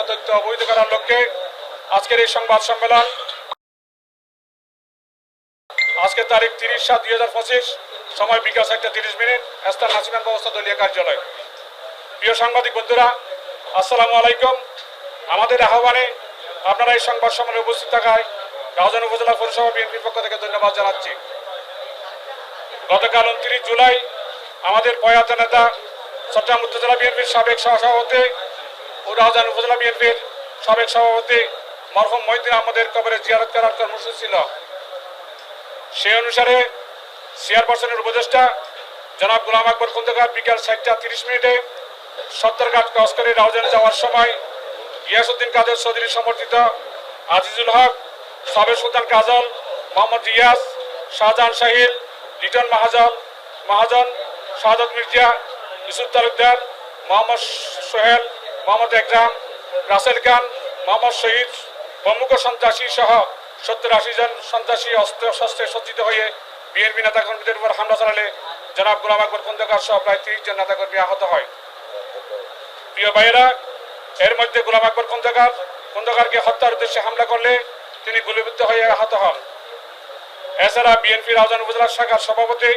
অবহিত করার লক্ষ্যে আজকের এই সংবাদ সম্মেলন। আজকে তারিখ তিরিশ সাত দুই হাজার পঁচিশ, সময় বিকাশ একটা তিরিশ মিনিট, স্থান নাসিমান ব্যবস্থা দলীয় কার্যালয়। প্রিয় সাংবাদিক বন্ধুরা, আসসালামু আলাইকুম। আমাদের আহ্বানে আপনারা এই সংবাদ সম্মেলনে উপস্থিত থাকায় রাউজান উপজেলা পৌরসভা বিএনপির পক্ষ থেকে ধন্যবাদ জানাচ্ছি। গতকাল উনত্রিশ জুলাই আমাদের প্রয়াত নেতা চট্টগ্রাম উত্তর জেলা বিএনপির সাবেক সহসভাপতি ও রাউজান উপজেলা বিএনপির সাবেক সভাপতি মরহুম মহিদিন আহমদের কবরে জিয়ারত করার কর্মসূচি ছিল। সেই অনুসারে চেয়ারপারসনের উপদেষ্টা জনাব গোলাম আকবর খন্দকার বিকাল চারটা তিরিশ মিনিটে সত্তরঘাট ক্রস করে রাউজানে যাওয়ার সময় গিয়াসুদ্দিন কাদের চৌধুরী সমর্থিত আজিজুল হক সাবের সুলতান কাজল, মোহাম্মদ রিয়াজ, শাহজাহান শাহিল, লিটন মাহাজন, মহাজন, শাহাদত মির্জা ইউসুফ তালুকদার, মোহাম্মদ সোহেল মোহাম্মদ একরাম, রাসেল খান, মোহাম্মদ শহীদ প্রমুখ সন্ত্রাসী সহ সত্তর আশি জন সন্ত্রাসী অস্ত্র শস্ত্রে সজ্জিত হয়ে বিএনপি নেতা নেতাকর্মীদের উপর হামলা চালালে জনাব গোলাম আকবর খন্দকার সহ প্রায় তিরিশ জন নেতাকর্মী আহত হয়। প্রিয় ভাইয়েরা, এর মধ্যে গোলাম আকবর খন্দকার, খন্দকারকে হত্যার উদ্দেশ্যে হামলা করলে তিনি গুলিবিদ্ধ হয়ে আহত হন। এছাড়া বিএনপি রাউজান উপজেলা শাখার সভাপতি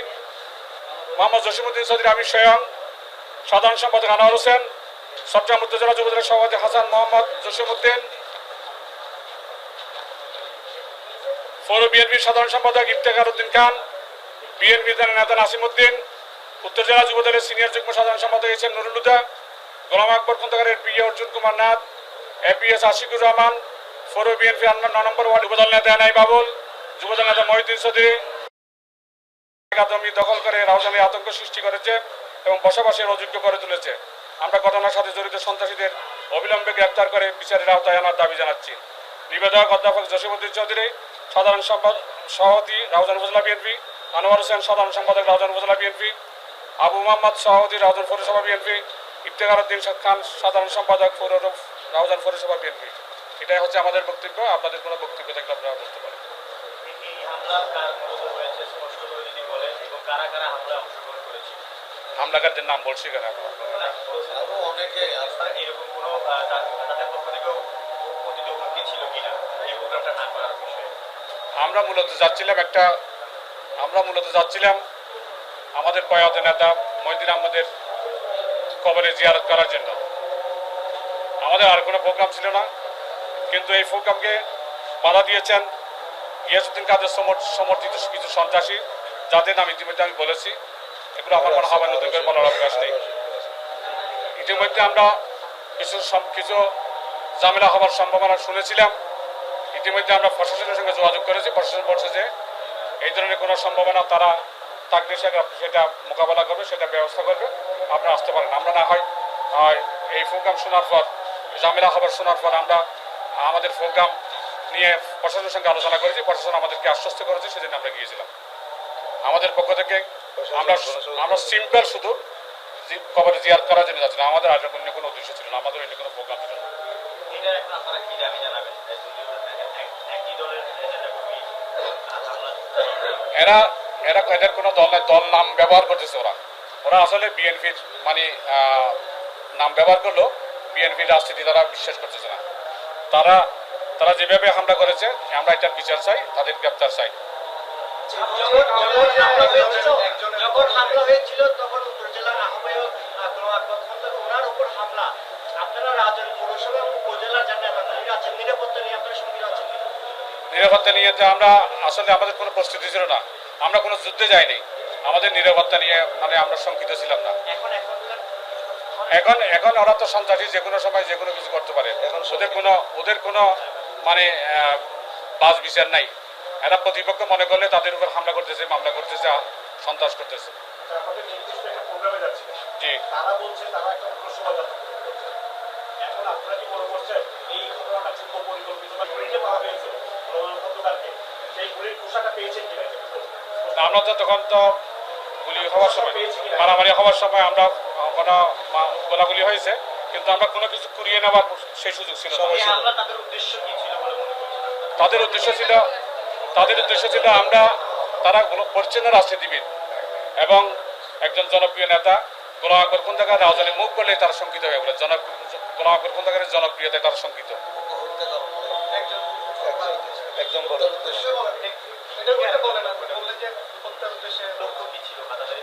মোহাম্মদ জসিমুদ্দিন চৌধুরী, আমি স্বয়ং সাধারণ সম্পাদক আনোয়ার হোসেন চট্টগ্রাম জেলা যুবদলের সভাপতি হাসান মোহাম্মদ জসিমুদ্দিন পৌর বিএনপির সাধারণ সম্পাদক ইফতেখার উদ্দিন খান বিএনপি নেতা নাসিম উদ্দিন উত্তর জেলা যুবদলের সিনিয়র যুগ্ম সাধারণ সম্পাদক এস এম নুরুল হুদা, গোলাম আকবর খন্দকারের পি অর্জুন কুমার নাথ এপিএস আশিকুর রহমান, পৌর বিএনপি ন নম্বর ওয়ার্ড যুবদল নেতা এনআই বাবুল, যুবদল নেতা মহিউদ্দিন চৌধুরী জমি দখল করে রাউজানে আতঙ্ক সৃষ্টি করেছে এবং বসবাসের অযোগ্য করে তুলেছে। আমরা ঘটনার সাথে জড়িত সন্ত্রাসীদের অবিলম্বে গ্রেপ্তার করে বিচারের আওতায় আনার দাবি জানাচ্ছি। নিবেদক অধ্যাপক জসিমুদ্দিন চৌধুরী সাধারণ সম্পাদক সভাপতি রাউজান উপজেলা বিএনপি আনোয়ার হোসেন সাধারণ সম্পাদক রাউজান উপজেলা বিএনপি আবু মোহাম্মদ সভাপতি রাউজান পৌরসভা বিএনপি ইফতেখার উদ্দিন খান সাধারণ সম্পাদক পৌর রাউজান পৌরসভা বিএনপি। এটাই হচ্ছে আমাদের বক্তব্য। আপনাদের কোনো বক্তব্য থাকলে আপনারা বলতে পারেন। হামলাকারদের নাম বলছি কেন এখন? আরও অনেকে আপনার এরকম কোনো তাদের পক্ষ থেকেও কথিত হুমকি ছিল কিনা? এই প্রোগ্রামটা না করার বিষয়ে। আমরা মূলত যাচ্ছিলাম একটা, আমরা মূলত যাচ্ছিলাম আমাদের প্রয়াত নেতা মহিদিন আহমদের কবরে জিয়ারত করার জন্য। আমাদের আর কোনো প্রোগ্রাম ছিল না, কিন্তু এই প্রোগ্রামকে বাধা দিয়েছেন গিয়াসুদ্দিন কাদের সমর্থিত কিছু সন্ত্রাসী, যাদের নাম ইতিমধ্যে আমি বলেছি। এগুলো আমার মনে হয় নতুন করে বলার অবকাশ নেই। ইতিমধ্যে আমরা কিছু কিছু ঝামেলা হওয়ার সম্ভাবনা শুনেছিলাম। ইতিমধ্যে আমরা প্রশাসনের সঙ্গে যোগাযোগ করেছি। প্রশাসন বলছে যে এই ধরনের কোনো সম্ভাবনা তারা থাকলে সেটা সেটা মোকাবেলা করবে, সেটা ব্যবস্থা করবে। আপনারা আসতে পারেন। আমরা না হয় এই প্রোগ্রাম শোনার পর, ঝামেলা খবর শোনার পর আমরা আমাদের প্রোগ্রাম নিয়ে প্রশাসনের সঙ্গে আলোচনা করেছি। প্রশাসন আমাদেরকে আশ্বস্ত করেছে সেদিন আমরা গিয়েছিলাম। আমাদের পক্ষ থেকে আমরা আমরা সিম্পল শুধু কবরে জিয়ার করার জন্য যাচ্ছি না। আমাদের আর অন্য কোনো উদ্দেশ্য ছিল না। আমাদের অন্য কোনো প্রোগ্রাম ছিল না। এরা এরা এদের কোনো দল নাই, দল নাম ব্যবহার করতেছে ওরা। ওরা আসলে বিএনপির মানে নাম ব্যবহার করল বিএনপির রাজনীতি তারা বিশ্বাস করতেছে না। তারা তারা যেভাবে হামলা করেছে আমরা এটার বিচার চাই তাদের গ্রেপ্তার চাই। যখন হামলা হয়েছিল তখন উত্তর জেলার আহ্বায়ক ওনার উপর হামলা। আপনারা রাজন পৌরসভা এবং উপজেলার যারা আছেন নিরাপত্তা নিয়ে আপনারা সঙ্গে আছেন নিরাপত্তা নিয়ে তো আমরা আসলে আমাদের কোনো প্রস্তুতি ছিল না। আমরা কোনো যুদ্ধে যাইনি। আমাদের নিরাপত্তা নিয়ে মানে আমরা শঙ্কিত ছিলাম না। এখন এখন এখন ওরা তো সন্ত্রাসী যে কোনো সময় যে কোনো কিছু করতে পারে। এখন ওদের কোনো ওদের কোনো মানে আহ, বাজ বিচার নাই। এরা প্রতিপক্ষ মনে করলে তাদের উপর হামলা করতেছে মামলা করতেছে সন্ত্রাস করতেছে। প্রোগ্রামে যাচ্ছে জি। তারা বলছে তারা একটা এখন আপনারা কি মনে করছেন এই ঘটনাটা পরিকল্পিত বা গোলাম সেই গুলির পোশাকটা পেয়েছেন কিনা। আমরা তো তখন তো গুলি হওয়ার সময় মারামারি হওয়ার সময় আমরা কোনো গোলাগুলি হয়েছে কিন্তু আমরা কোনো কিছু কুড়িয়ে নেওয়ার সেই সুযোগ ছিল তাদের উদ্দেশ্য ছিল? তাদের উদ্দেশ্য ছিল আমরা তারা পরিচ্ছন্ন রাজনীতিবিদ এবং একজন জনপ্রিয় নেতা গোলাম আকবর কোন জায়গায় রাজধানী মুখ করলে তারা শঙ্কিত হয়ে পড়ে জন গোলাম আকবর খন্দকারের জনপ্রিয়তায় তারা শঙ্কিত। একজন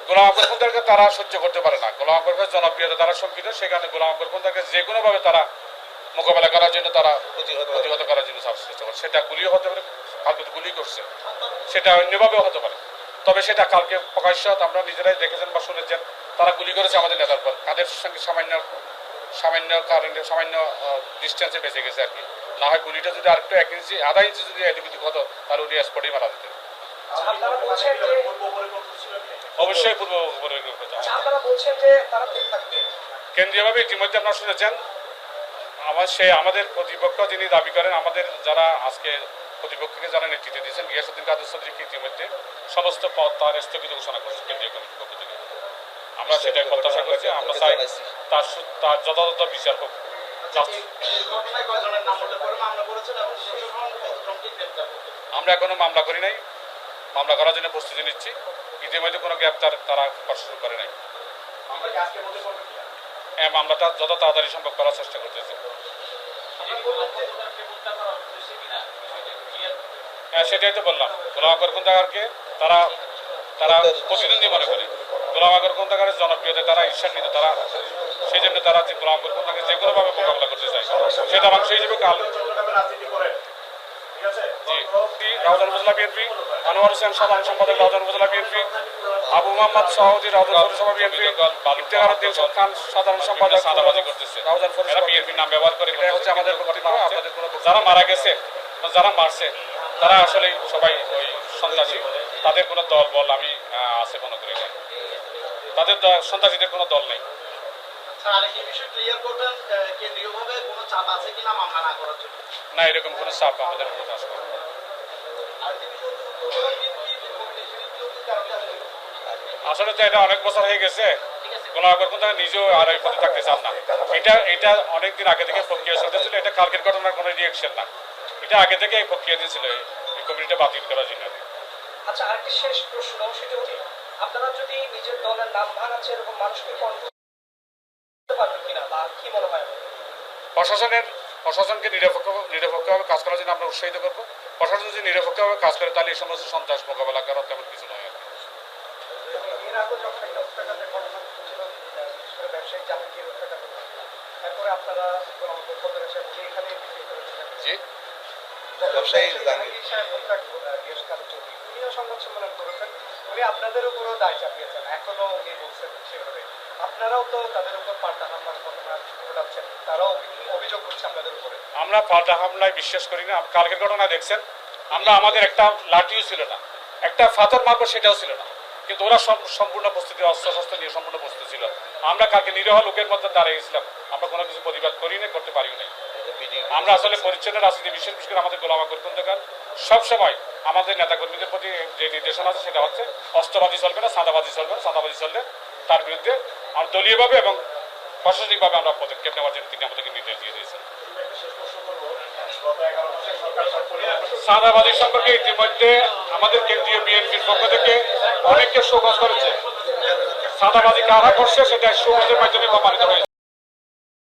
গোলাম আকবর খন্দকারকে তারা সহ্য করতে পারে না। গোলাম আকবরের জনপ্রিয়তা তারা শঙ্কিত সেখানে গোলাম আকবর খন্দকারকে যে কোনোভাবে তারা মোকাবেলা করার জন্য তারা প্রতিহত করার জন্য চেষ্টা করে সেটা গুলিও হতে পারে কালকে গুলি করছে। সেটা অন্যভাবেও হতে পারে। তবে সেটা কালকে প্রকাশ্য আমরা নিজেরাই দেখেছেন বা শুনেছেন তারা গুলি করেছে আমাদের নেতার পর তাদের সঙ্গে সামান্য সামান্য কারণে সামান্য ডিস্টেন্সে বেঁচে গেছে আর কি। না হয় গুলিটা যদি আরেকটু এক ইঞ্চি আধা ইঞ্চি যদি এদিক ওদিক হতো তাহলে উনি স্পটেই মারা যেতেন। কি অবশ্যই পূর্ব পরিকল্পিত আচ্ছা, কেন্দ্রীয়ভাবে ইতিমধ্যে আপনারা শুনেছেন আমার সে আমাদের প্রতিপক্ষ যিনি দাবি করেন আমাদের যারা আজকে প্রতিপক্ষকে যারা নেতৃত্ব দিয়েছেন গিয়াসুদ্দিন কাদের চৌধুরীকে ইতিমধ্যে সমস্ত পদ তার স্থগিত ঘোষণা করেছে কেন্দ্রীয় কমিটির পক্ষ থেকে। আমরা সেটাই প্রত্যাশা করছি আমরা চাই তার তার যথাযথ বিচার হোক। আমরা এখনও মামলা করি নাই। মামলা করার জন্য প্রস্তুতি নিচ্ছি। ইতিমধ্যে কোনো গ্রেপ্তার তারা করা শুরু করে নাই। হ্যাঁ মামলাটা যত তাড়াতাড়ি সম্ভব করার চেষ্টা করতেছে। হ্যাঁ সেটাই তো বললাম। গোলাম আকবর খন্দকারকে তারা তারা প্রতিদ্বন্দ্বী মনে করে। গোলাম আকবর খন্দকারের জনপ্রিয়তায় তারা ঈর্ষান্বিত তারা সেই জন্য তারা যে গোলাম আকবর খন্দকারকে যে কোনোভাবে মোকাবিলা করতে চায়। সেটা মাংস হিসেবে কাল জি। রাউজান উপজেলা বিএনপি আনোয়ার হোসেন সাধারণ সম্পাদক রাউজান উপজেলা বিএনপি আবু মোহাম্মদ সভাপতি রাউজান পৌরসভা বিএনপি ইফতেখার উদ্দিন খান সাধারণ সম্পাদক সাদাবাজি করতেছে রাউজান পৌরসভা বিএনপির নাম ব্যবহার করে এটা হচ্ছে আমাদের বক্তব্য আপনাদের কোনো যারা মারা গেছে যারা মারছে তারা আসলে সবাই ওই সন্ত্রাসী। তাদের কোনো দল বল আমি আছে মনে করি না তাদের দল- সন্ত্রাসীদের কোনো দল নেই। না এরকম কোনো চাপ আমাদের উপর কারণে আসলে আসলে তো এটা অনেক বছর হয়ে গেছে। গোলাম আকবর কিন্তু নিজেও আর এই পদে থাকতে চান না। এটা এটা অনেকদিন আগে থেকে প্রক্রিয়া চলতেছিল। এটা কালকের ঘটনার কোনো রিয়েকশন না। এটা আগে থেকে এই প্রক্রিয়া দিয়েছিল এই কমিটিটা বাতিল করার জন্য। আচ্ছা আরেকটি শেষ প্রশ্ন সেটা হচ্ছে আপনারা যদি নিজের দলের নাম ভাঙাচ্ছে এরকম মানুষকে কন্ট্রোল করতে পারবেন কিনা বা কি মনে হয়? প্রশাসনের প্রশাসনকে নিরপেক্ষ নিরপেক্ষভাবে কাজ করার জন্য আমরা উৎসাহিত করব। প্রশাসন যদি নিরপেক্ষভাবে কাজ করে তাহলে এই সমস্ত সন্ত্রাস মোকাবেলা করার তেমন কিছু নয়। আর কি। জি। ব্যবসায়ী জাহাঙ্গীর সাহেব হত্যা গিয়াস কাদের চৌধুরী উনিও সংবাদ সম্মেলন করেছেন। উনি আপনাদের উপরও দায় চাপিয়েছেন। এখনও উনি বলছেন সেভাবে। আপনারাও তো তাদের উপর পাল্টা হামলার ঘটনা ঘটাচ্ছেন। তারাও অভিযোগ করছে আপনাদের উপরে। আমরা পাল্টা হামলায় বিশ্বাস করি না। কালকের ঘটনা দেখছেন আমরা আমাদের একটা লাঠিও ছিল না। একটা ফাতর মারবো সেটাও ছিল না। কিন্তু ওরা সম্পূর্ণ প্রস্তুতি অস্ত্র শস্ত্র নিয়ে সম্পূর্ণ প্রস্তুতি ছিল। আমরা কালকে নিরহ লোকের মধ্যে দাঁড়িয়েছিলাম। আমরা কোনো কিছু প্রতিবাদ করি না করতে পারি না আমরা আসলে পরিচ্ছন্ন রাজনীতি, বিশেষ বিশেষ করে আমাদের গোলাম খন্দকার, সবসময় আমাদের নেতাকর্মীদের প্রতি যে নির্দেশনা আছে সেটা হচ্ছে অস্ত্রবাদী চলবে না, সাদাবাজি চলবে না, সাদাবাজি চললে তার বিরুদ্ধে আমরা দলীয়ভাবে এবং প্রশাসনিকভাবে আমরা পদক্ষেপ নেওয়ার জন্য তিনি আমাদেরকে নির্দেশ দিয়ে দিয়েছেন। সাদাবাজি সম্পর্কে ইতিমধ্যে আমাদের কেন্দ্রীয় বিএনপির পক্ষ থেকে অনেককে শোকজ করেছে। সাদাবাজি কারা করছে সেটা সুগজের মাধ্যমে প্রমাণিত হয়েছে।